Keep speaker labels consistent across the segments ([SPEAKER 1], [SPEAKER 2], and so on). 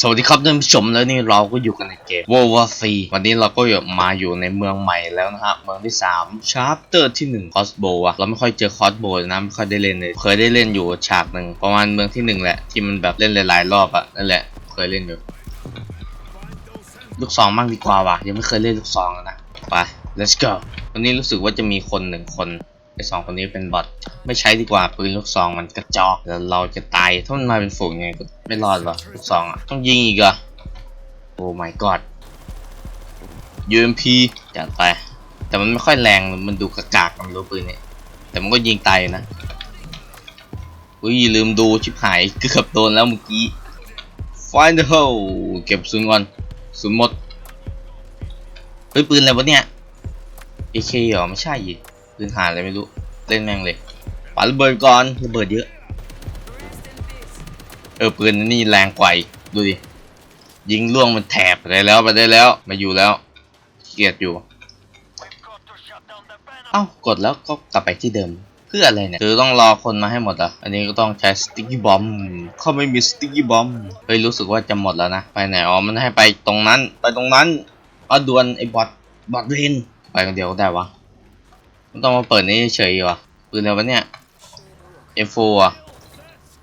[SPEAKER 1] สวัสดีครับท่านผู้ชมแล้วนี่เราก็อยู่กันในเกม World War 4วันนี้เราก็มาอยู่ในเมืองใหม่แล้วนะครับเมืองที่3 Chapter ที่1 Crossbow อะเราไม่ค่อยเจอ Crossbow นะไม่ค่อยได้เล่นเลย เคยได้เล่นอยู่ฉากหนึ่งประมาณเมืองที่หนึ่งแหละ ที่มันแบบเล่นหลายๆรอบอะนั่นแหละ เคยเล่นอยู่ ลูกซองมากดีกว่าว่ะยังไม่เคยเล่นลูกซองนะไป let's go วันนี้รู้สึกว่าจะมีคนหนึ่งคน ไอสองคนนี้เป็นบอทไม่ใช้ดีกว่าปืนลูกซองมันกระจอกแล้วเราจะตายถ้ามันมาเป็นฝูงไงก็ไม่รอดหรอกลูกซองอะต้องยิงอีกเหรอะโอ้ my god UMP จัดไป แต่มันไม่ค่อยแรงมันดูกระกากมันรู้ปืนเนี่ยแต่มันก็ยิงตายนะอุ้ยลืมดูชิบหายเกือบโดนแล้วเมื่อกี้ find the hole เก็บศูนก่อนศูนหมดเฮ้ยปืนอะไรวะเนี่ย AK เหรอไม่ใช่ยิ ปืนหาอะไรไม่รู้ เล่นแม่งเลยปาระเบิดก่อนระเบิดเยอะ เออปืนนี่แรงกว่าดูดิ ยิงล่วงมันแถบไปแล้วไปได้แล้วมาอยู่แล้ว เกลียดอยู่ เอ้ากดแล้วก็กลับไปที่เดิมเพื่ออะไรเนี่ยคือต้องรอคนมาให้หมดอะ อันนี้ก็ต้องใช้สติ๊กบอมเขาไม่มีสติ๊กบอมเฮ้ยรู้สึกว่าจะหมดแล้วนะ ไปไหน อ๋อ มันให้ไปตรงนั้น ไปตรงนั้นอ๋อดวนไอ้บอทบอทเลนไปคนเดียวก็ได้วะ มันต้องมาเปิดนี่เฉยๆวะปืนอะไรวะเนี่ย M4 อะ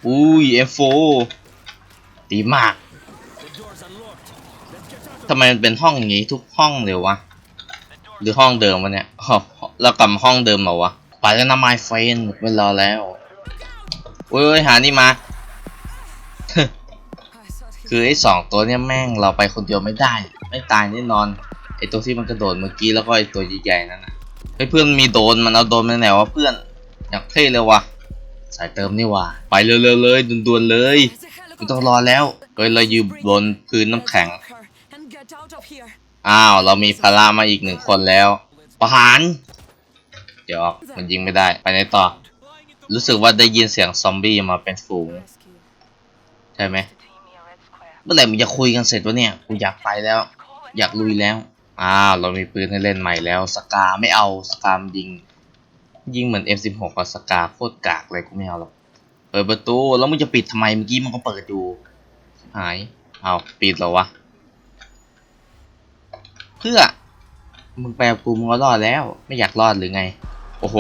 [SPEAKER 1] อุ้ย M4 ดีมากทำไมมันเป็นห้องอย่างนี้ทุกห้องเลยวะ หรือห้องเดิมวะเนี่ยเรากลับห้องเดิมเหรอวะ ไปแล้วนะ my friend ไม่รอแล้วโอ้ยหานี่มา คือไอ้สองตัวเนี่ยแม่งเราไปคนเดียวไม่ได้ ไม่ตายแน่นอน ไอ้ตัวที่มันกระโดดเมื่อกี้แล้วก็ไอ้ตัวใหญ่ๆนั่นนะ เฮ้เพื่อนมีโดนมันเอาโดนมาไหนวะเพื่อน อยากเท่เลยวะสายเติมนี่วะไปเร็วๆเลยด่วนๆเลยไม่ต้องรอแล้วเฮ้ยเราอยู่บนพื้นน้ำแข็ง อ้าว เรามีพารามาอีกหนึ่งคนแล้ว ประหาร เดี๋ยวออกมันยิงไม่ได้ ไปไหนต่อ รู้สึกว่าได้ยินเสียงซอมบี้มาเป็นฝูง ใช่ไหม เมื่อไหร่มึงจะคุยกันเสร็จวะเนี่ย กูอยากไปแล้ว อยากลุยแล้ว อ้าวเรามีปืนให้เล่นใหม่แล้วสกาไม่เอาสกามยิง ยิงเหมือน M16 กับสกาโคตรกากเลยกูไม่เอาหรอกเปิดประตูแล้วมึงจะปิดทำไมเมื่อกี้มันก็เปิดอยู่หายเอาปิดเหรอวะเพื่อมึงไปกับกูมึงก็รอดแล้ว ไม่อยากรอดหรือไง โอ้โห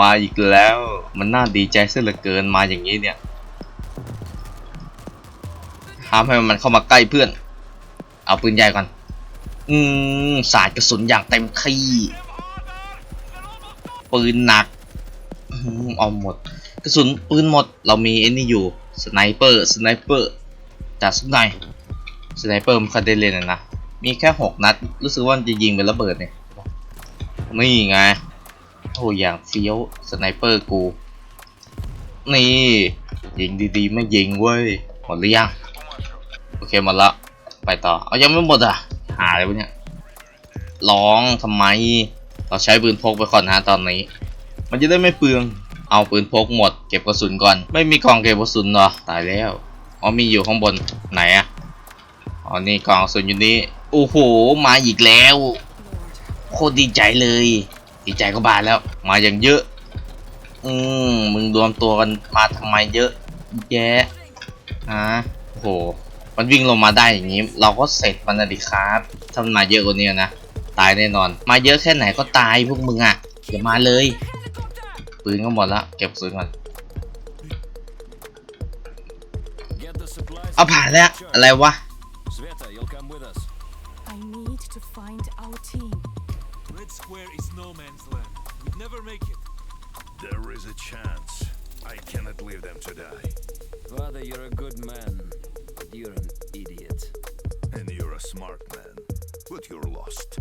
[SPEAKER 1] มาอีกแล้ว มันน่าดีใจเสียเหลือเกินมาอย่างนี้เนี่ยห้ามให้มันเข้ามาใกล้เพื่อน เอาปืนใหญ่ก่อน อืมสาดกระสุนอย่างเต็มที่ปืนหนักอเอาหมด กระสุนปืนหมดเรามีไอ้นี่อยู่สไนเปอร์สไนเปอร์จัดสักหน่อยสไนเปอร์มันคยได้เลนนะมีแค่หกนัด รู้สึกว่าจะยิงเป็นระเบิดเนี่ยนี่ไงโอ้อย่างเฟี้ยวสไนเปอร์กู นี่ยิงดีๆไม่ยิงเว้ยหมดหรือยังโอเคหมดละไปต่อเอายังไม่หมดอะ หาอะไรวะเนี่ยร้องทำไม เราใช้ปืนพกไปก่อนนะตอนนี้ มันจะได้ไม่เปลือง เอาปืนพกหมด เก็บกระสุนก่อน ไม่มีกล่องเก็บกระสุนหรอ ตายแล้ว อ๋อมีอยู่ข้างบน ไหนอะอ๋อนี่กล่องกระสุนอยู่นี่ โอ้โห มาอีกแล้ว โคตรดีใจเลย ดีใจก็บานแล้ว มาอย่างเยอะ อืมมึงรวมตัวกันมาทำไมเยอะ แยะฮะโอ้โห มันวิ่งลงมาได้อย่างนี้ เราก็เสร็จมันนะดิครับถ้ามันมาเยอะกว่านี้นะ ตายแน่นอน มาเยอะแค่ไหนก็ตายพวกมึงอะอย่ามาเลย ปืนก็หมดละเก็บปืนก่อน
[SPEAKER 2] Get the supplies.
[SPEAKER 1] เอาผ่านแล้ว อะไรวะ
[SPEAKER 2] Sveta, you'll come with us.
[SPEAKER 3] I need to find our team.
[SPEAKER 4] Red Square is no man's land. We'd never make it.
[SPEAKER 5] There is a chance. I cannot leave them to die.
[SPEAKER 2] Father, you're a good man, but you're an idiot.
[SPEAKER 5] And you're a smart man. But you're lost.